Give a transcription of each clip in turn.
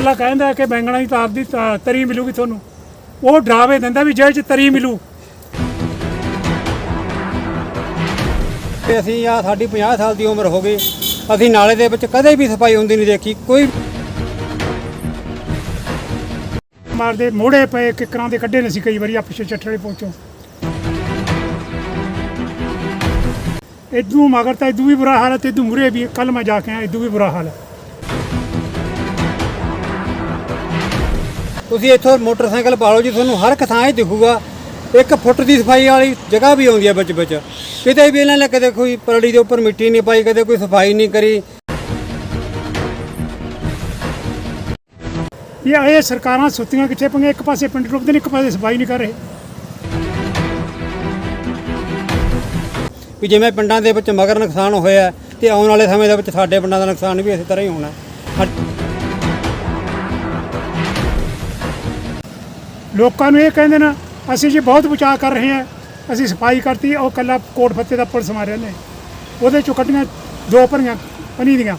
ਕੱਲਾ ਕਹਿੰਦਾ ਕਿ ਬੈਂਗਣਾ ਦੀ ਤਾਰ ਦੀ ਤ- ਤਰੀ ਮਿਲੂਗੀ ਤੁਹਾਨੂੰ। ਉਹ ਡਰਾਵੇ ਦਿੰਦਾ ਵੀ ਜੇਲ੍ਹ 'ਚ ਤਰੀ ਮਿਲੂ। ਤੇ ਅਸੀਂ ਆ ਸਾਡੀ 50 ਸਾਲ ਦੀ ਉਮਰ ਹੋ ਗਈ। ਅਸੀਂ ਨਾਲੇ ਦੇ ਵਿੱਚ ਕਦੇ ਵੀ ਸਫ਼ਾਈ ਹੁੰਦੀ ਨਹੀਂ ਦੇਖੀ। ਕੋਈ ਮਾਰਦੇ ਮੋੜੇ ਪਏ ਕਿਕਰਾਂ ਦੇ ਕੱਢੇ ਨੇ ਸੀ ਕਈ ਵਾਰੀ ਆ ਪਿੱਛੇ ਚੱਠੜੇ ਪਹੁੰਚੋ। ਇਦੋਂ ਮਗਰ ਤਾਂ ਇਦੋਂ ਵੀ ਬੁਰਾ ਹਾਲ ਹੈ ਤੇ ਇਦੋਂ ਮੁਰੇ ਵੀ। ਕੱਲ ਮੈਂ ਜਾ ਕੇ ਆਇਆ ਇਦੋਂ ਵੀ ਬੁਰਾ ਹਾਲ ਹੈ। ਤੁਸੀਂ ਇੱਥੋਂ ਮੋਟਰਸਾਈਕਲ ਪਾ ਲਓ ਜੀ ਤੁਹਾਨੂੰ ਹਰ ਇੱਕ ਥਾਂ 'ਚ ਦਿਖੂਗਾ। ਇੱਕ ਫੁੱਟ ਦੀ ਸਫ਼ਾਈ ਵਾਲੀ ਜਗ੍ਹਾ ਵੀ ਆਉਂਦੀ ਹੈ ਵਿੱਚ ਵਿੱਚ। ਕਿਤੇ ਵੀ ਇਹਨਾਂ ਨੇ ਕਦੇ ਕੋਈ ਪਰੜੀ ਦੇ ਉੱਪਰ ਮਿੱਟੀ ਨਹੀਂ ਪਾਈ ਕਦੇ ਕੋਈ ਸਫ਼ਾਈ ਨਹੀਂ ਕਰੀ। ਇਹ ਇਹ ਸਰਕਾਰਾਂ ਸੁੱਤੀਆਂ ਕਿੱਥੇ ਪਈਆਂ? ਇੱਕ ਪਾਸੇ ਪਿੰਡ ਡੁੱਬਦੇ ਨੇ ਇੱਕ ਪਾਸੇ ਸਫ਼ਾਈ ਨਹੀਂ ਕਰ ਰਹੇ। ਵੀ ਜਿਵੇਂ ਪਿੰਡਾਂ ਦੇ ਵਿੱਚ ਮਗਰ ਨੁਕਸਾਨ ਹੋਇਆ ਤੇ ਆਉਣ ਵਾਲੇ ਸਮੇਂ ਦੇ ਵਿੱਚ ਸਾਡੇ ਪਿੰਡਾਂ ਦਾ ਨੁਕਸਾਨ ਵੀ ਇਸੇ ਤਰ੍ਹਾਂ ਹੀ ਹੋਣਾ ਲੋਕਾਂ ਨੂੰ ਇਹ ਕਹਿੰਦੇ ਨਾ, ਅਸੀਂ ਜੀ ਬਹੁਤ ਬਚਾਅ ਕਰ ਰਹੇ ਹਾਂ, ਅਸੀਂ ਸਫ਼ਾਈ ਕਰਤੀ, ਉਹ ਕੱਲਾ ਕੋਟ ਫੱਤੇ ਦਾ ਪੁਲਿਸ ਮਾਰਿਆ ਨੇ ਉਹਦੇ ਚੋਂ ਕੱਢੀਆਂ ਦੋ ਭਰੀਆਂ, ਪਨੀ ਦੀਆਂ।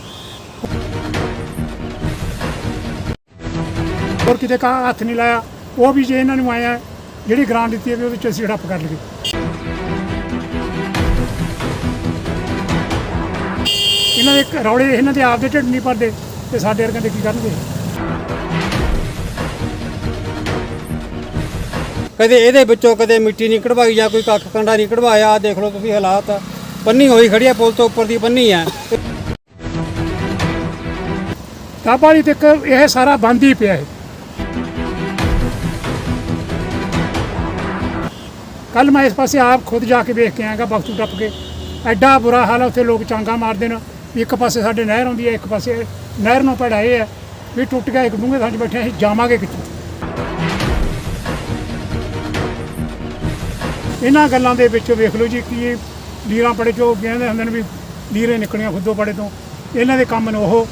ਹੋਰ ਕਿਤੇ ਕਾ ਹੱਥ ਨਹੀਂ ਲਾਇਆ, ਉਹ ਵੀ ਜੇ ਇਹਨਾਂ ਨੂੰ ਆਇਆ, ਜਿਹੜੀ ਗ੍ਰਾਂਟ ਦਿੱਤੀ ਹੈ ਵੀ ਉਹਦੇ ਚ ਅਸੀਂ ਹੜੱਪ ਕਰ ਲਈਏ। ਇਹਨਾਂ ਦੇ ਰੌਲੇ, ਇਹਨਾਂ ਦੇ ਆਪ ਦੇ ਢਿੱਡ ਨਹੀਂ ਭਰਦੇ, ਤੇ ਸਾਡੇ ਵਰਗਿਆਂ ਦੇ ਕੀ ਕਰਨਗੇ? ਕਦੇ ਇਹਦੇ ਵਿੱਚੋਂ ਕਦੇ ਮਿੱਟੀ ਨਹੀਂ ਕਢਵਾਈ ਜਾਂ ਕੋਈ ਕੱਖ ਕੰਡਾ ਨਹੀਂ ਕਢਵਾਇਆ। ਆਹ ਦੇਖ ਲਓ ਤੁਸੀਂ ਹਾਲਾਤ। ਪੰਨੀ ਹੋਈ ਖੜੀ ਹੈ ਪੁਲ ਤੋਂ ਉੱਪਰ ਦੀ ਪੰਨੀ ਹੈ ਤਾਬਾਲੀ ਤੱਕ ਇਹ ਸਾਰਾ ਬੰਦ ਹੀ ਪਿਆ ਹੈ। ਕੱਲ ਮੈਂ ਇਸ ਪਾਸੇ ਆਪ ਖੁਦ ਜਾ ਕੇ ਵੇਖ ਕੇ ਆਇਆਗਾ, ਬਖਤੂ ਟੱਪ ਕੇ। ਐਡਾ ਬੁਰਾ ਹਾਲ ਹੈ ਉੱਥੇ ਲੋਕ ਚਾਂਗਾ ਮਾਰਦੇ ਨੇ ਵੀ ਇੱਕ ਪਾਸੇ ਸਾਡੇ ਨਹਿਰ ਆਉਂਦੀ ਹੈ, ਇੱਕ ਪਾਸੇ ਨਹਿਰ ਨੂੰ ਪੜਾ ਇਹ ਹੈ ਵੀ ਟੁੱਟ ਗਿਆ, ਇੱਕ ਡੂੰਘੇ ਥਾਂ 'ਚ ਬੈਠੇ ਅਸੀਂ ਜਾਵਾਂਗੇ ਕਿੱਥੋਂ? ਇਹਨਾਂ ਗੱਲਾਂ ਦੇ ਵਿੱਚ ਵੇਖ ਲਓ ਜੀ ਕਿ ਇਹ ਲੀਰਾਂ ਪੜੇ ਚੋਂ ਕਹਿੰਦੇ ਹੁੰਦੇ ਨੇ ਵੀ ਲੀਰੇ ਨਿਕਲੀਆਂ ਖੁੱਦੋ ਪੜੇ ਤੋਂ। ਇਹਨਾਂ ਦੇ ਕੰਮ ਨੇ ਉਹ।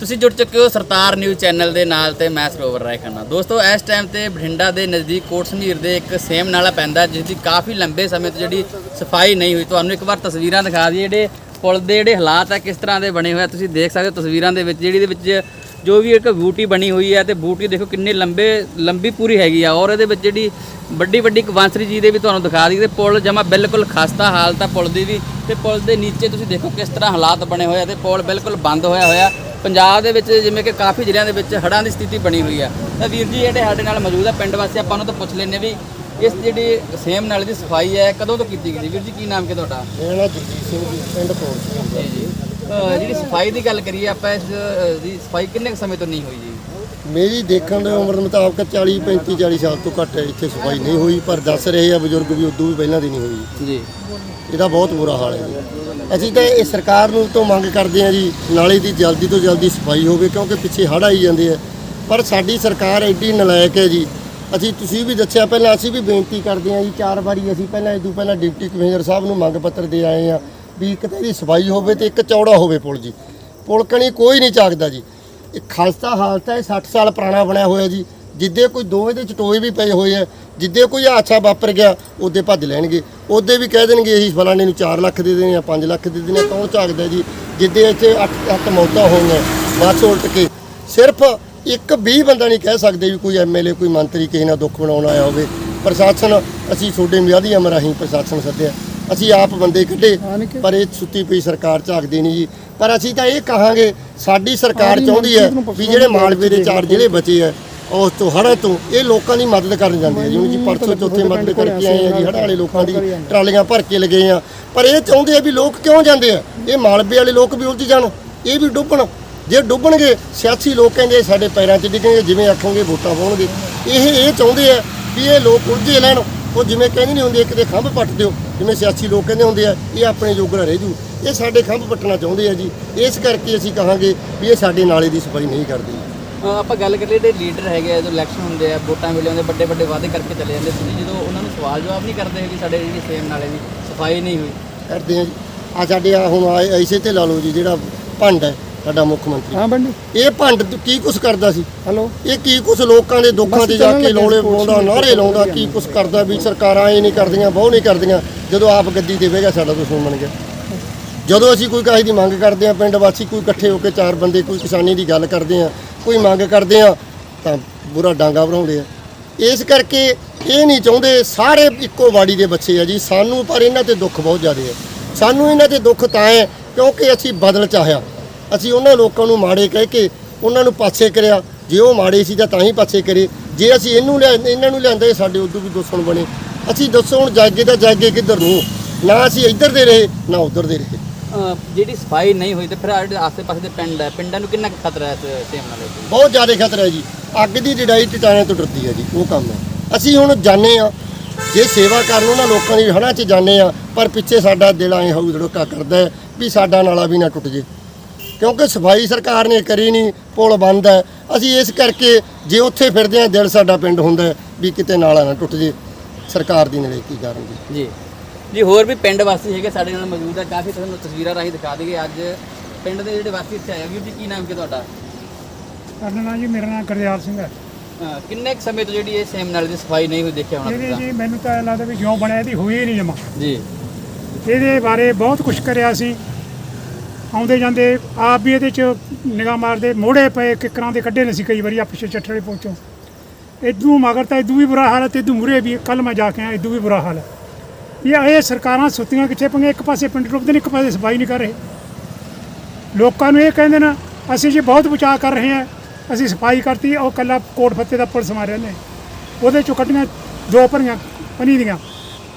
ਤੁਸੀਂ ਜੁੜ ਚੁੱਕੇ ਹੋ ਸਰਤਾਰ ਨਿਊਜ਼ ਚੈਨਲ ਦੇ ਨਾਲ ਤੇ ਮੈਂ ਸਰੋਵਰ ਰਾਏ ਖੰਨਾ ਦੋਸਤੋ, ਇਸ ਟਾਈਮ ਤੇ ਬਠਿੰਡਾ ਦੇ ਨਜ਼ਦੀਕ ਕੋਟ ਸਮੀਰ ਦੇ ਇੱਕ ਸੇਮ ਨਾਲਾ ਪੈਂਦਾ ਜਿਸ ਦੀ ਕਾਫੀ ਲੰਬੇ ਸਮੇਂ ਤੋਂ ਜਿਹੜੀ ਸਫ਼ਾਈ ਨਹੀਂ ਹੋਈ। ਤੁਹਾਨੂੰ ਇੱਕ ਵਾਰ ਤਸਵੀਰਾਂ ਦਿਖਾ ਦਈਏ, ਜਿਹੜੇ ਪੁਲ ਦੇ ਜਿਹੜੇ ਹਾਲਾਤ ਆ ਕਿਸ ਤਰ੍ਹਾਂ ਦੇ ਬਣੇ ਹੋਏ ਆ, ਤੁਸੀਂ ਦੇਖ ਸਕਦੇ ਹੋ ਤਸਵੀਰਾਂ ਦੇ ਵਿੱਚ, ਜਿਹੜੀ ਦੇ ਵਿੱਚ ਜੋ ਵੀ ਇੱਕ ਬੂਟੀ ਬਣੀ ਹੋਈ ਹੈ ਤੇ ਬੂਟੀ ਦੇਖੋ ਕਿੰਨੀ ਲੰਬੇ ਲੰਬੀ ਪੂਰੀ ਹੈਗੀ ਆ ਔਰ ਇਹਦੇ ਵਿੱਚ ਜਿਹੜੀ ਵੱਡੀ ਵੱਡੀ ਇੱਕ ਬਾਂਸਰੀ ਜੀ ਦੇ ਵੀ ਤੁਹਾਨੂੰ ਦਿਖਾ ਦਈਏ ਤੇ ਪੁਲ ਜਮਾ ਬਿਲਕੁਲ ਖਸਤਾ ਹਾਲਤ ਆ ਪੁਲ ਦੀ ਵੀ ਤੇ ਪੁਲ ਦੇ ਨੀਚੇ ਤੁਸੀਂ ਦੇਖੋ ਕਿਸ ਤਰ੍ਹਾਂ ਹਾਲਾਤ ਬਣੇ ਹੋਏ ਆ ਤੇ ਪੁਲ ਬਿਲਕੁਲ ਬੰਦ ਹੋਇਆ ਹੋਇਆ। ਪੰਜਾਬ ਦੇ ਵਿੱਚ ਜਿਵੇਂ ਕਿ ਕਾਫੀ ਜ਼ਿਲ੍ਹਿਆਂ ਦੇ ਵਿੱਚ ਹੜ੍ਹਾਂ ਦੀ ਸਥਿਤੀ ਬਣੀ ਹੋਈ ਆ। ਤਾਂ ਵੀਰ ਜੀ ਜਿਹੜੇ ਸਾਡੇ ਨਾਲ ਮੌਜੂਦ ਆ ਪਿੰਡ ਵਾਸੀ ਆਪਾਂ ਨੂੰ ਤਾਂ ਪੁੱਛ ਲੈਂਦੇ ਵੀ ਇਸ ਜਿਹੜੀ ਸੇਮ ਨਾਲੇ ਦੀ ਸਫ਼ਾਈ ਹੈ ਕਦੋਂ ਤੋਂ ਕੀਤੀ ਗਈ ਵੀਰ ਜੀ ਕੀ ਨਾਮ ਕਿ ਤੁਹਾਡਾ? ਮੇਰਾ ਨਾਮ ਜਗਜੀਤ ਸਿੰਘ ਜੀ ਪਿੰਡ ਕੋਲ। ਜੀ। ਜਿਹੜੀ ਸਫ਼ਾਈ ਦੀ ਗੱਲ ਕਰੀਏ ਆਪਾਂ ਇਸ ਦੀ ਸਫ਼ਾਈ ਕਿੰਨੇ ਕੁ ਸਮੇਂ ਤੋਂ ਨਹੀਂ ਹੋਈ ਜੀ? ਮੇਰੀ ਦੇਖਣ ਦੇ ਉਮਰ ਮੁਤਾਬਕ 40 35 40 ਸਾਲ ਤੋਂ ਘੱਟ ਇੱਥੇ ਸਫ਼ਾਈ ਨਹੀਂ ਹੋਈ ਪਰ ਦੱਸ ਰਹੇ ਆ ਬਜ਼ੁਰਗ ਵੀ ਉਦੋਂ ਵੀ ਪਹਿਲਾਂ ਦੀ ਨਹੀਂ ਹੋਈ। ਜੀ। ਇਹਦਾ ਬਹੁਤ ਬੁਰਾ ਹਾਲ ਹੈ ਜੀ। ਅਸੀਂ ਤਾਂ ਇਹ ਸਰਕਾਰ ਨੂੰ ਤੋਂ ਮੰਗ ਕਰਦੇ ਹਾਂ ਜੀ ਨਾਲੇ ਦੀ ਜਲਦੀ ਤੋਂ ਜਲਦੀ ਸਫ਼ਾਈ ਹੋਵੇ ਕਿਉਂਕਿ ਪਿੱਛੇ ਹੜ੍ਹ ਆਈ ਜਾਂਦੇ ਆ। ਪਰ ਸਾਡੀ ਸਰਕਾਰ ਐਡੀ ਨਲਾਇਕ ਹੈ ਜੀ। ਅਸੀਂ ਤੁਸੀਂ ਵੀ ਦੱਸਿਆ ਪਹਿਲਾਂ ਅਸੀਂ ਵੀ ਬੇਨਤੀ ਕਰਦੇ ਹਾਂ ਜੀ ਚਾਰ ਵਾਰੀ ਅਸੀਂ ਪਹਿਲਾਂ ਇਦੋਂ ਪਹਿਲਾਂ ਡਿਪਟੀ ਕਮਿਸ਼ਨਰ ਸਾਹਿਬ ਨੂੰ ਮੰਗ ਪੱਤਰ ਦੇ ਆਏ ਆ ਵੀ ਇੱਕ ਤਾਂ ਇਹਦੀ ਸਫ਼ਾਈ ਹੋਵੇ ਤੇ ਇੱਕ ਚੌੜਾ ਹੋਵੇ ਪੁਲ ਜੀ। ਪੁਲ ਕਣੀ ਕੋਈ ਨਹੀਂ ਚਾਕਦਾ ਜੀ। ਇਹ ਖਾਸਤਾ ਹਾਲਤ ਹੈ 60 ਸਾਲ ਪੁਰਾਣਾ ਬਣਿਆ ਹੋਇਆ ਜੀ। ਜਿੱਦੇ ਕੋਈ ਦੋਵੇਂ ਦੇ ਚ ਟੋਏ ਵੀ ਪਏ ਹੋਏ ਆ, ਜਿੱਦੇ ਕੋਈ ਹਾਦਸਾ ਵਾਪਰ ਗਿਆ, ਉਹਦੇ ਭੱਜ ਲੈਣਗੇ। ਉਹਦੇ ਵੀ ਕਹਿ ਦੇਣਗੇ ਅਸੀਂ ਫਲਾਣੇ ਨੂੰ 4 ਲੱਖ ਦੇ ਦੇਣੇ ਆ 5 ਲੱਖ ਦੇ ਦੇਣੇ ਆ ਕੌਣ ਝਾਕਦਾ ਜੀ? ਜਿੱਦੇ ਇੱਥੇ 8 ਅੱਠ ਮੌਤਾਂ ਹੋਈਆਂ, ਬੱਸ ਉਲਟ ਕੇ। ਸਿਰਫ ਇੱਕ ਵੀ ਬੰਦਾ ਨਹੀਂ ਕਹਿ ਸਕਦੇ ਵੀ ਕੋਈ ਐਮਐਲਏ ਕੋਈ ਮੰਤਰੀ ਕਿਸੇ ਨਾਲ ਦੁੱਖ ਬਣਾਉਣ ਆਇਆ ਹੋਵੇ। ਪ੍ਰਸ਼ਾਸਨ, ਅਸੀਂ ਤੁਹਾਡੇ ਮਿਆਦੀ ਅਮਰ ਰਾਹੀਂ ਪ੍ਰਸ਼ਾਸਨ ਸੱਦਿਆ। ਅਸੀਂ ਆਪ ਬੰਦੇ ਕੱਢੇ ਪਰ ਇਹ ਸੁੱਤੀ ਪਈ ਸਰਕਾਰ ਝਾਕਦੀ ਨਹੀਂ ਜੀ। ਪਰ ਅਸੀਂ ਤਾਂ ਇਹ ਕਹਾਂਗੇ ਸਾਡੀ ਸਰਕਾਰ ਚਾਹੁੰਦੀ ਹੈ ਵੀ ਜਿਹੜੇ ਮਾਲਵੇ ਦੇ ਚਾਰ ਜ਼ਿਲ੍ਹੇ ਬਚੇ ਆ ਉਸ ਤੋਂ ਹੜ੍ਹਾਂ ਤੋਂ ਇਹ ਲੋਕਾਂ ਦੀ ਮਦਦ ਕਰਨ ਜਾਂਦੇ ਆ। ਜਿਵੇਂ ਜੀ ਪਰਸੋਂ ਚੌਥੇ ਮਦਦ ਕਰਕੇ ਆਏ ਆ ਜੀ ਹੜ੍ਹਾਂ ਵਾਲੇ ਲੋਕਾਂ ਦੀ ਟਰਾਲੀਆਂ ਭਰ ਕੇ ਲਗੇ ਆ। ਪਰ ਇਹ ਚਾਹੁੰਦੇ ਆ ਵੀ ਲੋਕ ਕਿਉਂ ਜਾਂਦੇ ਆ? ਇਹ ਮਾਲਵੇ ਵਾਲੇ ਲੋਕ ਵੀ ਉਲਝ ਜਾਣ ਇਹ ਵੀ ਡੁੱਬਣ। ਜੇ ਡੁੱਬਣਗੇ ਸਿਆਸੀ ਲੋਕ ਕਹਿੰਦੇ ਸਾਡੇ ਪੈਰਾਂ 'ਚ ਡਿੱਗਣਗੇ ਜਿਵੇਂ ਆਖੋਗੇ ਵੋਟਾਂ ਪਾਉਣਗੇ। ਇਹ ਇਹ ਚਾਹੁੰਦੇ ਆ ਵੀ ਇਹ ਲੋਕ ਉਲਝੇ ਲੈਣ ਉਹ ਜਿਵੇਂ ਕਹਿੰਦੇ ਨਹੀਂ ਹੁੰਦੇ ਕਿਤੇ ਖੰਭ ਪੱਟ ਦਿਓ ਜਿਵੇਂ ਸਿਆਸੀ ਲੋਕ ਕਹਿੰਦੇ ਹੁੰਦੇ ਆ ਇਹ ਆਪਣੇ ਜੋਗਰਾ ਰਹਿ ਜੂ। ਇਹ ਸਾਡੇ ਖੰਭ ਪੱਟਣਾ ਚਾਹੁੰਦੇ ਆ ਜੀ। ਇਸ ਕਰਕੇ ਅਸੀਂ ਕਹਾਂਗੇ ਵੀ ਇਹ ਸਾਡੇ ਨਾਲੇ ਦੀ ਸਫ਼ਾਈ ਨਹੀਂ ਕਰਦੇ। ਆਪਾਂ ਗੱਲ ਕਰੀਏ ਜਿਹੜੇ ਲੀਡਰ ਹੈਗੇ ਆ ਜੋ ਇਲੈਕਸ਼ਨ ਹੁੰਦੇ ਆ ਵੋਟਾਂ ਵੇਲੇ ਆਉਂਦੇ ਵੱਡੇ ਵੱਡੇ ਵਾਅਦੇ ਕਰਕੇ ਚਲੇ ਜਾਂਦੇ ਤੁਸੀਂ ਜਦੋਂ ਉਹਨਾਂ ਨੂੰ ਸਵਾਲ ਜਵਾਬ ਨਹੀਂ ਕਰਦੇ ਕਿ ਸਾਡੇ ਜਿਹੜੀ ਸੇਮ ਨਾਲੇ ਦੀ ਸਫ਼ਾਈ ਨਹੀਂ ਹੋਈ। ਕਰਦੇ ਆ ਜੀ। ਆ ਸਾਡੇ ਆ ਹੁਣ ਐਸੇ ਤੇ ਲਾ ਲਓ ਜੀ ਜਿਹੜਾ ਭੰਡ ਹੈ। ਸਾਡਾ ਮੁੱਖ ਮੰਤਰੀ। ਹਾਂ ਬੰਡੀ ਇਹ ਭੰਡ ਕੀ ਕੁਛ ਕਰਦਾ ਸੀ? ਹਲੋ। ਇਹ ਕੀ ਕੁਛ ਲੋਕਾਂ ਦੇ ਦੁੱਖਾਂ ਤੇ ਜਾ ਕੇ ਲੋਲੇ ਪਾਉਂਦਾ ਨਾਰੇ ਲਾਉਂਦਾ ਕੀ ਕੁਛ ਕਰਦਾ ਵੀ ਸਰਕਾਰਾਂ ਇਹ ਨਹੀਂ ਕਰਦੀਆਂ ਬਹੁ ਨਹੀਂ ਕਰਦੀਆਂ ਜਦੋਂ ਆਪ ਗੱਦੀ ਤੇ ਬਹਿ ਗਿਆ ਸਾਡਾ ਦੁਸ਼ਮਣ ਬਣ ਗਿਆ। ਜਦੋਂ ਅਸੀਂ ਕੋਈ ਕਾਹੀ ਦੀ ਮੰਗ ਕਰਦੇ ਆ ਪਿੰਡ ਵਾਸੀ ਕੋਈ ਇਕੱਠੇ ਹੋ ਕੇ ਚਾਰ ਬੰਦੇ ਕੋਈ ਕਿਸਾਨੀ ਦੀ ਗੱਲ ਕਰਦੇ ਆ ਕੋਈ ਮੰਗ ਕਰਦੇ ਆ ਤਾਂ ਬੁਰਾ ਡਾਂਗਾ ਭਰਾਉਂਦੇ ਆ। ਇਸ ਕਰਕੇ ਇਹ ਨਹੀਂ ਚਾਹੁੰਦੇ ਸਾਰੇ ਇੱਕੋ ਬਾੜੀ ਦੇ ਬੱਚੇ ਆ ਜੀ ਸਾਨੂੰ ਪਰ ਇਹਨਾਂ ਤੇ ਦੁੱਖ ਬਹੁਤ ਜ਼ਿਆਦਾ ਹੈ ਸਾਨੂੰ ਇਹਨਾਂ ਤੇ ਦੁੱਖ ਤਾਂ ਹੈ ਕਿਉਂਕਿ ਅਸੀਂ ਬਦਲ ਚਾਹਿਆ। ਅਸੀਂ ਉਹਨਾਂ ਲੋਕਾਂ ਨੂੰ ਮਾੜੇ ਕਹਿ ਕੇ ਉਹਨਾਂ ਨੂੰ ਪਾਸੇ ਕਰਿਆ। ਜੇ ਉਹ ਮਾੜੇ ਸੀ ਤਾਂ ਤਾਂ ਹੀ ਪਾਸੇ ਕਰੇ। ਜੇ ਅਸੀਂ ਇਹਨੂੰ ਲਿਆ ਇਹਨਾਂ ਨੂੰ ਲਿਆਂਦੇ ਸਾਡੇ ਉਦੋਂ ਵੀ ਦੁਸ਼ਮਣ ਬਣੇ। ਅਸੀਂ ਦੱਸੋ ਹੁਣ ਜਾਗੇ ਤਾਂ ਜਾਗੇ ਕਿੱਧਰ ਨੂੰ? ਨਾ ਅਸੀਂ ਇੱਧਰ ਦੇ ਰਹੇ ਨਾ ਉੱਧਰ ਦੇ ਰਹੇ। ਜਿਹੜੀ ਸਫ਼ਾਈ ਨਹੀਂ ਹੋਈ ਤੇ ਫਿਰ ਜਿਹੜੇ ਆਸੇ-ਪਾਸੇ ਦੇ ਪਿੰਡ ਹੈ ਪਿੰਡਾਂ ਨੂੰ ਕਿੰਨਾ ਖਤਰਾ ਹੈ ਸੇਮ ਨਾਲੇ? ਬਹੁਤ ਜ਼ਿਆਦਾ ਖਤਰਾ ਹੈ ਜੀ। ਅੱਗ ਦੀ ਡਿਡਾਈ ਟਿਟਾਣੇ ਤੋਂ ਡਰਦੀ ਹੈ ਜੀ ਉਹ ਕੰਮ ਹੈ। ਅਸੀਂ ਹੁਣ ਜਾਣੇ ਆ ਜੇ ਸੇਵਾ ਕਰਨ ਉਹਨਾਂ ਲੋਕਾਂ ਦੀ ਹਨਾ 'ਚ ਜਾਣੇ ਆ ਪਰ ਪਿੱਛੇ ਸਾਡਾ ਦਿਲ ਐ ਧੜਕਾ ਕਰਦਾ ਵੀ ਸਾਡਾ ਨਾਲਾ ਵੀ ਨਾ ਟੁੱਟ ਜੇ। ਕਿਉਂਕਿ ਸਫ਼ਾਈ ਸਰਕਾਰ ਨੇ ਕਰੀ ਨਹੀਂ ਪੁਲ ਬੰਦ ਹੈ। ਅਸੀਂ ਇਸ ਕਰਕੇ ਜੇ ਉੱਥੇ ਫਿਰਦੇ ਆ ਦਿਲ ਸਾਡਾ ਪਿੰਡ ਹੁੰਦਾ ਹੈ ਵੀ ਕਿਤੇ ਨਾਲਾ ਨਾ ਟੁੱਟ ਜੇ। ਸਰਕਾਰ ਦੀ ਨਲੇਕੀ ਕਰਨ ਜੀ ਜੀ। ਜੀ ਹੋਰ ਵੀ ਪਿੰਡ ਵਾਸੀ ਹੈਗੇ ਸਾਡੇ ਨਾਲ ਮੌਜੂਦ ਹੈ ਕਾਫੀ ਤੁਹਾਨੂੰ ਤਸਵੀਰਾਂ ਰਾਹੀਂ ਦਿਖਾ ਦਈਏ। ਅੱਜ ਪਿੰਡ ਦੇ ਜਿਹੜੇ ਵਾਸੀ ਇੱਥੇ ਆਏ ਆ। ਵੀਰ ਜੀ ਕੀ ਨਾਮ ਕੀ ਤੁਹਾਡਾ? ਸਾਡਾ ਨਾਂ ਜੀ ਮੇਰਾ ਨਾਮ ਗੁਰਦਿਆਲ ਸਿੰਘ ਹੈ। ਕਿੰਨੇ ਕੁ ਸਮੇਂ ਤੋਂ ਜਿਹੜੀ ਇਹ ਸੇਮ ਨਾਲੇ ਦੀ ਸਫ਼ਾਈ ਨਹੀਂ ਹੋਈ ਦੇਖਿਆ ਹੋਣਾ ਜੀ ਮੈਨੂੰ ਤਾਂ ਇਹ ਲੱਗਦਾ ਵੀ ਜਿਉਂ ਬਣਿਆ ਇਹਦੀ ਹੋਈ ਹੀ ਨਹੀਂ ਜਮਾ। ਜੀ। ਇਹਦੇ ਬਾਰੇ ਬਹੁਤ ਕੁਝ ਕਰਿਆ ਸੀ। ਆਉਂਦੇ ਜਾਂਦੇ ਆਪ ਵੀ ਇਹਦੇ ਚ ਨਿਗਾਹ ਮਾਰਦੇ, ਮੋੜੇ ਪਏ ਕਿਕਰਾਂ ਦੇ ਕੱਢੇ ਨੇ ਸੀ ਕਈ ਵਾਰੀ ਆ ਪਿੱਛੇ ਚੱਟੜੇ ਪਹੁੰਚੋ। ਇਦੋਂ ਮਗਰ ਤਾਂ ਇਦੋਂ ਵੀ ਬੁਰਾ ਹਾਲ ਹੈ ਤੇ ਇਦੋਂ ਮੁਰੇ ਵੀ ਕੱਲ ਮੈਂ ਜਾ ਕੇ ਆਇਆ ਇਦੋਂ ਵੀ ਬੁਰਾ ਹਾਲ ਹੈ। ਇਹ ਇਹ ਸਰਕਾਰਾਂ ਸੁੱਤੀਆਂ ਕਿੱਥੇ ਪੰਗੇ ਇੱਕ ਪਾਸੇ ਪਿੰਡ ਰੁਕਦੇ ਨੇ, ਇੱਕ ਪਾਸੇ ਸਫ਼ਾਈ ਨਹੀਂ ਕਰ ਰਹੇ। ਲੋਕਾਂ ਨੂੰ ਇਹ ਕਹਿੰਦੇ ਨਾ, ਅਸੀਂ ਜੀ ਬਹੁਤ ਬਚਾਅ ਕਰ ਰਹੇ ਹਾਂ, ਅਸੀਂ ਸਫ਼ਾਈ ਕਰਤੀ, ਉਹ ਕੱਲਾ ਕੋਟ ਫੱਤੇ ਦਾ ਪੁਲਿਸ ਮਾਰਿਆ ਨੇ ਉਹਦੇ ਚੋਂ ਕੱਢੀਆਂ ਦੋ ਭਰੀਆਂ, ਪਨੀ ਦੀਆਂ।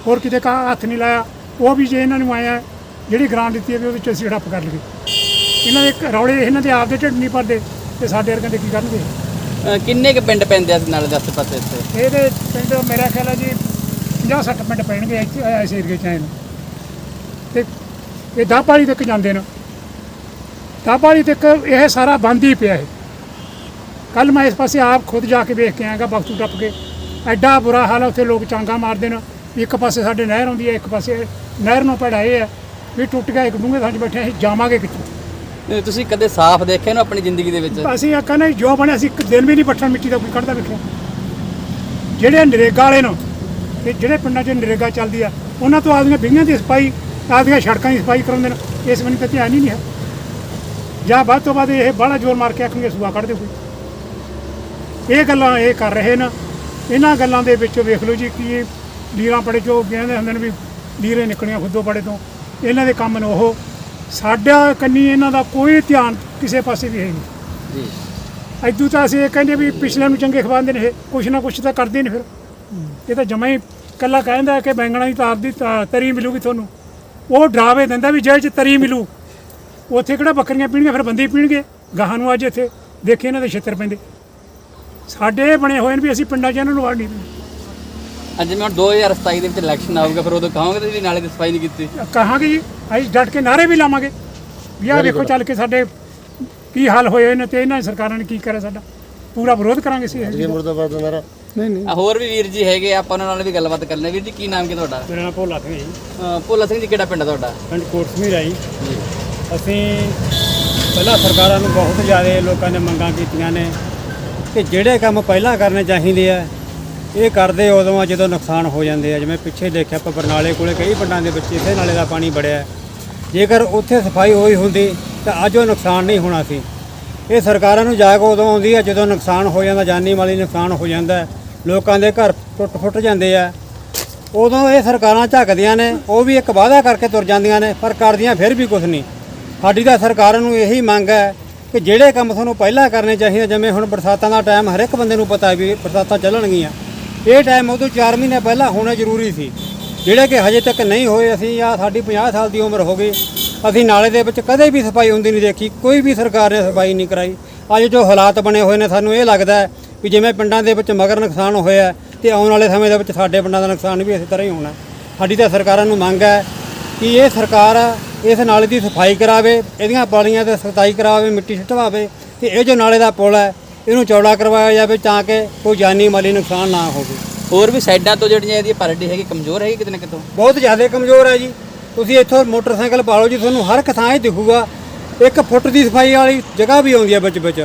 ਹੋਰ ਕਿਤੇ ਕਾ ਹੱਥ ਨਹੀਂ ਲਾਇਆ। ਉਹ ਵੀ ਜੇ ਇਹਨਾਂ ਨੂੰ ਆਇਆ ਜਿਹੜੀ ਗ੍ਰਾਂਟ ਦਿੱਤੀ ਹੈ ਵੀ ਉਹਦੇ ਚ ਅਸੀਂ ਹੜੱਪ ਕਰ ਲਈਏ। ਇਹਨਾਂ ਦੇ ਇੱਕ ਰੌਲੇ ਇਹਨਾਂ ਦੇ ਆਪ ਦੇ ਢਿੱਡ ਨਹੀਂ ਭਰਦੇ ਤੇ ਸਾਡੇ ਵਰਗਿਆਂ ਦੇ ਕੀ ਕਰਨਗੇ? ਅਹ ਕਿੰਨੇ ਕੁ ਪਿੰਡ ਪੈਂਦੇ ਆ ਨਾਲੇ ਦੇ ਆਸੇ-ਪਾਸੇ ਇੱਥੇ? ਇਹਦੇ ਪਿੰਡ ਮੇਰਾ ਖਿਆਲ ਹੈ ਜੀ 50 60 ਪਿੰਡ ਪੈਣਗੇ ਇੱਥੇ ਇਸ ਏਰੀਏ ਚ ਆਏ ਨੂੰ। ਤੇ ਇਹ ਦਾਪਾਲੀ ਤੱਕ ਜਾਂਦੇ ਨੇ। ਦਾਪਾਲੀ ਤੱਕ ਇਹ ਸਾਰਾ ਬੰਦ ਹੀ ਪਿਆ ਹੈ ਕੱਲ ਮੈਂ ਇਸ ਪਾਸੇ ਆਪ ਖੁਦ ਜਾ ਕੇ ਵੇਖ ਕੇ ਆਇਆਗਾ ਬਖਤੂ ਟੱਪ ਕੇ। ਐਡਾ ਬੁਰਾ ਹਾਲ ਹੈ ਉੱਥੇ ਲੋਕ ਚਾਂਗਾ ਮਾਰਦੇ ਨੇ। ਇੱਕ ਪਾਸੇ ਸਾਡੇ ਨਹਿਰ ਆਉਂਦੀ ਹੈ ਇੱਕ ਪਾਸੇ ਨਹਿਰ ਨੂੰ ਪੜਾਏ ਹੈ ਵੀ ਟੁੱਟ ਗਿਆ ਇੱਕ ਡੂੰਘੇ ਥਾਂ 'ਚ ਬੈਠੇ ਅਸੀਂ ਜਾਵਾਂਗੇ ਕਿੱਥੇ? ਅਹ ਤੁਸੀਂ ਕਦੇ ਸਾਫ਼ ਦੇਖਿਆ ਨਾ ਆਪਣੀ ਜ਼ਿੰਦਗੀ ਦੇ ਵਿੱਚ? ਅਸੀਂ ਆ ਕਹਿੰਦੇ ਜੋ ਬਣਿਆ ਸੀ ਇੱਕ ਦਿਨ ਵੀ ਨਹੀਂ ਪੱਠਣ ਮਿੱਟੀ ਦਾ ਕੋਈ ਕੱਢਦਾ ਵੇਖਿਆ। ਜਿਹੜੇ ਨਰੇਗਾ ਵਾਲੇ ਨੇ ਤੇ ਜਿਹੜੇ ਪਿੰਡਾਂ 'ਚ ਨਰੇਗਾ ਚੱਲਦੀ ਆ ਉਹਨਾਂ ਤੋਂ ਆਦਮੀਆਂ ਬਿੰਗਾਂ ਦੀ ਸਫ਼ਾਈ ਆਦਮੀਆਂ ਸੜਕਾਂ ਦੀ ਸਫ਼ਾਈ ਕਰਾਉਂਦੇ ਨੇ। ਇਸ ਬੰਨੇ ਤਾਂ ਧਿਆਨ ਹੀ ਨਹੀਂ ਹੈ। ਜਾਂ ਵੱਧ ਤੋਂ ਵੱਧ ਇਹ ਬਾਹਲਾ ਜ਼ੋਰ ਮਾਰ ਕੇ ਆਖਣਗੇ ਸੂਆ ਕੱਢ ਦੇ ਕੋਈ। ਇਹ ਗੱਲਾਂ ਇਹ ਕਰ ਰਹੇ ਨੇ। ਇਹਨਾਂ ਗੱਲਾਂ ਦੇ ਵਿੱਚ ਵੇਖ ਲਓ ਜੀ ਕਿ ਇਹ ਲੀਰਾਂ ਪੜੇ ਚੋਂ ਕਹਿੰਦੇ ਹੁੰਦੇ ਨੇ ਵੀ ਲੀਰੇ ਨਿਕਲੀਆਂ ਖੁੱਦੋ ਪੜੇ ਤੋਂ। ਇਹਨਾਂ ਦੇ ਕੰਮ ਨੇ ਉਹ ਸਾਡਾ ਕੰਨੀ ਇਹਨਾਂ ਦਾ ਕੋਈ ਧਿਆਨ ਕਿਸੇ ਪਾਸੇ ਵੀ ਹੈ ਨਹੀਂ। ਜੀ। ਐਦੂ ਤਾਂ ਅਸੀਂ ਇਹ ਕਹਿੰਦੇ ਵੀ ਪਿਛਲੇ ਨੂੰ ਚੰਗੇ ਖਵਾਉਂਦੇ ਨੇ ਇਹ ਕੁਛ ਨਾ ਕੁਛ ਤਾਂ ਕਰਦੇ ਨੇ ਫਿਰ। ਇਹ ਤਾਂ ਜਮਾ ਹੀ ਕੱਲਾ ਕਹਿੰਦਾ ਕਿ ਬੈਂਗਣਾ ਦੀ ਤਾਰ ਦੀ ਤਰੀ ਮਿਲੂਗੀ ਤੁਹਾਨੂੰ। ਉਹ ਡਰਾਵੇ ਦਿੰਦਾ ਵੀ ਜੇ ਚ ਤਰੀ ਮਿਲੂ। ਉੱਥੇ ਕਿਹੜਾ ਬੱਕਰੀਆਂ ਪੀਣਗੇ ਫਿਰ ਬੰਦੇ ਪੀਣਗੇ। ਗਾਹਾਂ ਨੂੰ ਅੱਜ ਇੱਥੇ ਦੇਖੇ ਇਹਨਾਂ ਦੇ ਛਿੱਤਰ ਪੈਂਦੇ। ਸਾਡੇ ਬਣੇ ਹੋਏ ਨੇ ਵੀ ਅਸੀਂ ਪਿੰਡਾਂ 'ਚ ਇਹਨਾਂ ਨੂੰ ਵੜ ਨਹੀਂ ਦਿੰਦੇ। ਅੱਜ ਮੈਂ 2027 ਦੇ ਵਿੱਚ ਇਲੈਕਸ਼ਨ ਆਊਗਾ ਫਿਰ ਉਦੋਂ ਕਹਾਂਗੇ ਤੁਸੀਂ ਨਾਲੇ ਦੀ ਸਫ਼ਾਈ ਨਹੀਂ ਕੀਤੀ। ਕਹਾਂਗੇ ਜੀ ਅਸੀਂ ਡਟ ਕੇ ਨਾਰੇ ਵੀ ਲਾਵਾਂਗੇ। ਵੀ ਆਹ ਵੇਖੋ ਚੱਲ ਕੇ ਸਾਡੇ ਕੀ ਹਾਲ ਹੋਏ ਨੇ ਤੇ ਇਹਨਾਂ ਸਰਕਾਰਾਂ ਨੇ ਕੀ ਕਰਿਆ ਸਾਡਾ। ਪੂਰਾ ਵਿਰੋਧ ਕਰਾਂਗੇ ਸੀ ਜੀ ਮੁਰਦਾਬਾਦ ਦਾ ਨਾਰਾ ਨਹੀਂ ਨਹੀਂ। ਆ ਹੋਰ ਵੀ ਵੀਰ ਜੀ ਹੈਗੇ ਆ, ਆਪਾਂ ਉਹਨਾਂ ਨਾਲ ਵੀ ਗੱਲਬਾਤ ਕਰਨੀ ਵੀਰ ਜੀ ਕੀ ਨਾਮ ਕੀ ਤੁਹਾਡਾ? ਮੇਰਾ ਨਾਮ ਭੋਲਾ ਸਿੰਘ ਜੀ। ਭੋਲਾ ਸਿੰਘ ਜੀ ਕਿਹੜਾ ਪਿੰਡ ਤੁਹਾਡਾ? ਪਿੰਡ ਕੋਟਸਮੀਰ ਆਈ ਅਸੀਂ ਪਹਿਲਾਂ ਸਰਕਾਰਾਂ ਨੂੰ ਬਹੁਤ ਜ਼ਿਆਦਾ ਲੋਕਾਂ ਨੇ ਮੰਗਾਂ ਕੀਤੀਆਂ ਨੇ ਕਿ ਜਿਹੜੇ ਕੰਮ ਪਹਿਲਾਂ ਕਰਨੇ ਚਾਹੀਦੇ ਆ ਇਹ ਕਰਦੇ ਉਦੋਂ ਆ ਜਦੋਂ ਨੁਕਸਾਨ ਹੋ ਜਾਂਦੇ ਆ, ਜਿਵੇਂ ਪਿੱਛੇ ਦੇਖਿਆ ਆਪਾਂ ਬਰਨਾਲੇ ਕੋਲੇ ਕਈ ਪਿੰਡਾਂ ਦੇ ਵਿੱਚ ਇਸੇ ਨਾਲੇ ਦਾ ਪਾਣੀ ਵੜਿਆ। ਜੇਕਰ ਉੱਥੇ ਸਫ਼ਾਈ ਹੋਈ ਹੁੰਦੀ ਤਾਂ ਅੱਜ ਉਹ ਨੁਕਸਾਨ ਨਹੀਂ ਹੋਣਾ ਸੀ। ਇਹ ਸਰਕਾਰਾਂ ਨੂੰ ਜਾਗ ਉਦੋਂ ਆਉਂਦੀ ਆ ਜਦੋਂ ਨੁਕਸਾਨ ਹੋ ਜਾਂਦਾ, ਜਾਨੀ ਮਾਲੀ ਨੁਕਸਾਨ ਹੋ ਜਾਂਦਾ, ਲੋਕਾਂ ਦੇ ਘਰ ਟੁੱਟ ਫੁੱਟ ਜਾਂਦੇ ਆ। ਉਦੋਂ ਇਹ ਸਰਕਾਰਾਂ ਝੱਕਦੀਆਂ ਨੇ, ਉਹ ਵੀ ਇੱਕ ਵਾਅਦਾ ਕਰਕੇ ਤੁਰ ਜਾਂਦੀਆਂ ਨੇ, ਪਰ ਕਰਦੀਆਂ ਫਿਰ ਵੀ ਕੁਝ ਨਹੀਂ। ਸਾਡੀ ਤਾਂ ਸਰਕਾਰਾਂ ਨੂੰ ਇਹੀ ਮੰਗ ਹੈ ਕਿ ਜਿਹੜੇ ਕੰਮ ਤੁਹਾਨੂੰ ਪਹਿਲਾਂ ਕਰਨੇ ਚਾਹੀਦੇ, ਜਿਵੇਂ ਹੁਣ ਬਰਸਾਤਾਂ ਦਾ ਟਾਈਮ ਹਰ ਇੱਕ ਬੰਦੇ ਨੂੰ ਪਤਾ ਵੀ ਬਰਸਾਤਾਂ ਚੱਲਣਗੀਆਂ। ਇਹ ਟਾਈਮ ਉਦੋਂ 4 ਮਹੀਨੇ ਪਹਿਲਾਂ ਹੋਣਾ ਜ਼ਰੂਰੀ ਸੀ। ਜਿਹੜੇ ਕਿ ਹਜੇ ਤੱਕ ਨਹੀਂ ਹੋਏ, ਅਸੀਂ ਆ ਸਾਡੀ 50 ਸਾਲ ਦੀ ਉਮਰ ਹੋ ਗਈ। ਅਸੀਂ ਨਾਲੇ ਦੇ ਵਿੱਚ ਕਦੇ ਵੀ ਸਫ਼ਾਈ ਹੁੰਦੀ ਨਹੀਂ ਦੇਖੀ, ਕੋਈ ਵੀ ਸਰਕਾਰ ਨੇ ਸਫ਼ਾਈ ਨਹੀਂ ਕਰਾਈ। ਅੱਜ ਜੋ ਹਾਲਾਤ ਬਣੇ ਹੋਏ ਨੇ, ਸਾਨੂੰ ਇਹ ਲੱਗਦਾ ਵੀ ਜਿਵੇਂ ਪਿੰਡਾਂ ਦੇ ਵਿੱਚ ਮਗਰ ਨੁਕਸਾਨ ਹੋਇਆ ਤੇ ਆਉਣ ਵਾਲੇ ਸਮੇਂ ਦੇ ਵਿੱਚ ਸਾਡੇ ਪਿੰਡਾਂ ਦਾ ਨੁਕਸਾਨ ਵੀ ਇਸੇ ਤਰ੍ਹਾਂ ਹੀ ਹੋਣਾ ਸਾਡੀ ਤਾਂ ਸਰਕਾਰਾਂ ਨੂੰ ਮੰਗ ਹੈ ਕਿ ਇਹ ਸਰਕਾਰ ਇਸ ਨਾਲੇ ਦੀ ਸਫ਼ਾਈ ਕਰਾਵੇ, ਇਹਦੀਆਂ ਪਾਲੀਆਂ ਤੇ ਸਖਤਾਈ ਕਰਾਵੇ, ਮਿੱਟੀ ਛਟਵਾਵੇ ਤੇ ਇਹ ਜੋ ਨਾਲੇ ਦਾ ਪੁਲ ਹੈ ਇਹਨੂੰ ਚੌੜਾ ਕਰਵਾਇਆ ਜਾਵੇ ਤਾਂ ਕਿ ਕੋਈ ਜਾਨੀ ਮਾਲੀ ਨੁਕਸਾਨ ਨਾ ਹੋਵੇ। ਹੋਰ ਵੀ ਸਾਈਡਾਂ ਤੋਂ ਜਿਹੜੀਆਂ ਇਹਦੀ ਪਾਰਟੀ ਹੈਗੀ ਕਮਜ਼ੋਰ ਹੈਗੀ ਕਿਤੇ ਨਾ ਕਿਤੋਂ? ਬਹੁਤ ਜ਼ਿਆਦਾ ਕਮਜ਼ੋਰ ਹੈ ਜੀ। ਤੁਸੀਂ ਇੱਥੋਂ ਮੋਟਰਸਾਈਕਲ ਪਾ ਲਓ ਜੀ ਤੁਹਾਨੂੰ ਹਰ ਥਾਂ 'ਤੇ ਦਿਖੂਗਾ। ਇੱਕ ਫੁੱਟ ਦੀ ਸਫ਼ਾਈ ਵਾਲੀ ਜਗ੍ਹਾ ਵੀ ਆਉਂਦੀ ਹੈ ਵਿੱਚ ਵਿੱਚ।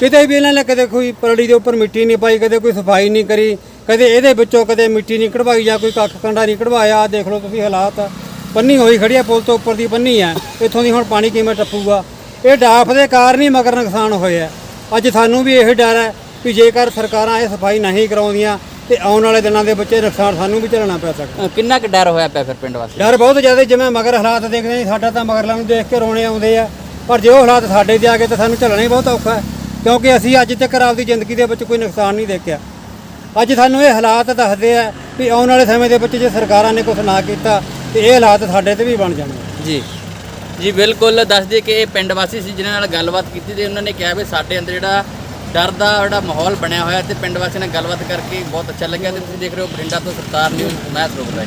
ਕਿਤੇ ਵੀ ਇਹਨਾਂ ਨੇ ਕਦੇ ਕੋਈ ਪਰੜੀ ਦੇ ਉੱਪਰ ਮਿੱਟੀ ਨਹੀਂ ਪਾਈ ਕਦੇ ਕੋਈ ਸਫ਼ਾਈ ਨਹੀਂ ਕਰੀ ਕਦੇ ਇਹਦੇ ਵਿੱਚੋਂ ਕਦੇ ਮਿੱਟੀ ਨਹੀਂ ਕਢਵਾਈ ਜਾਂ ਕੋਈ ਕੱਖ ਕੰਡਾ ਨਹੀਂ ਕਢਵਾਇਆ। ਆਹ ਦੇਖ ਲਓ ਤੁਸੀਂ ਹਾਲਾਤ। ਪੰਨੀ ਹੋਈ ਖੜੀ ਆ ਪੁਲ ਤੋਂ ਉੱਪਰ ਦੀ ਪੰਨੀ ਆ ਇੱਥੋਂ ਦੀ ਹੁਣ ਪਾਣੀ ਕਿਵੇਂ ਟੱਪੂਗਾ? ਇਹ ਡਾਫ ਦੇ ਕਾਰਨ ਹੀ ਮਗਰ ਨੁਕਸਾਨ ਹੋਇਆ। ਅੱਜ ਸਾਨੂੰ ਵੀ ਇਹ ਡਰ ਹੈ ਵੀ ਜੇਕਰ ਸਰਕਾਰਾਂ ਇਹ ਸਫ਼ਾਈ ਨਹੀਂ ਕਰਾਉਂਦੀਆਂ ਤੇ ਆਉਣ ਵਾਲੇ ਦਿਨਾਂ ਦੇ ਇਹ ਨੁਕਸਾਨ ਸਾਨੂੰ ਵੀ ਝੱਲਣਾ ਪੈ ਸਕਦਾ। ਅ, ਕਿੰਨਾ ਕੁ ਡਰ ਹੋਇਆ ਪਿਆ ਫਿਰ ਪਿੰਡ ਵਾਸਤੇ ਡਰ ਬਹੁਤ ਜ਼ਿਆਦਾ ਜਿਵੇਂ ਮਗਰ ਹਾਲਾਤ ਦੇਖਦੇ ਹਾਂ ਸਾਡਾ ਤਾਂ ਮਗਰਲਾਂ ਨੂੰ ਦੇਖ ਕੇ ਰੋਣੇ ਆਉਂਦੇ ਆ। ਪਰ ਜੇ ਉਹ ਹਾਲਾਤ ਸਾਡੇ ਤੇ ਆ ਗਏ ਤਾਂ ਸਾਨੂੰ ਝੱਲਣਾ ਹੀ ਬਹੁਤ ਔਖਾ ਹੈ ਕਿਉਂਕਿ ਅਸੀਂ ਅੱਜ ਤੱਕ ਆਪਦੀ ਜ਼ਿੰਦਗੀ ਦੇ ਵਿੱਚ ਕੋਈ ਨੁਕਸਾਨ ਨਹੀਂ ਦੇਖਿਆ। ਅੱਜ ਸਾਨੂੰ ਇਹ ਹਾਲਾਤ ਦੱਸਦੇ ਆ ਵੀ ਆਉਣ ਵਾਲੇ ਸਮੇਂ ਦੇ ਵਿੱਚ ਜੇ ਸਰਕਾਰਾਂ ਨੇ ਕੁਝ ਨਾ ਕੀਤਾ ਤੇ ਇਹ ਹਾਲਾਤ ਸਾਡੇ ਤੇ ਵੀ ਬਣ ਜਾਣਗੇ। ਜੀ। ਜੀ ਬਿਲਕੁਲ ਦੱਸ ਦਈਏ ਕਿ ਇਹ ਪਿੰਡ ਵਾਸੀ ਸੀ ਜਿਨ੍ਹਾਂ ਨਾਲ ਗੱਲਬਾਤ ਕੀਤੀ ਤੇ ਉਹਨਾਂ ਨੇ ਕਿਹਾ ਵੀ ਸਾਡੇ ਅੰਦਰ ਜਿਹੜਾ ਡਰ ਦਾ ਜਿਹੜਾ ਮਾਹੌਲ ਬਣਿਆ ਹੋਇਆ ਤੇ ਪਿੰਡ ਵਾਸੀਆਂ ਨਾਲ ਗੱਲਬਾਤ ਕਰਕੇ ਬਹੁਤ ਅੱਛਾ ਲੱਗਿਆ ਤੇ ਤੁਸੀਂ ਦੇਖ ਰਹੇ ਹੋ ਬਠਿੰਡਾ ਤੋਂ ਸਰਕਾਰ ਨਿਊਜ਼, ਮੈਂ ਸਰੋਵਰ ਰਾਏ।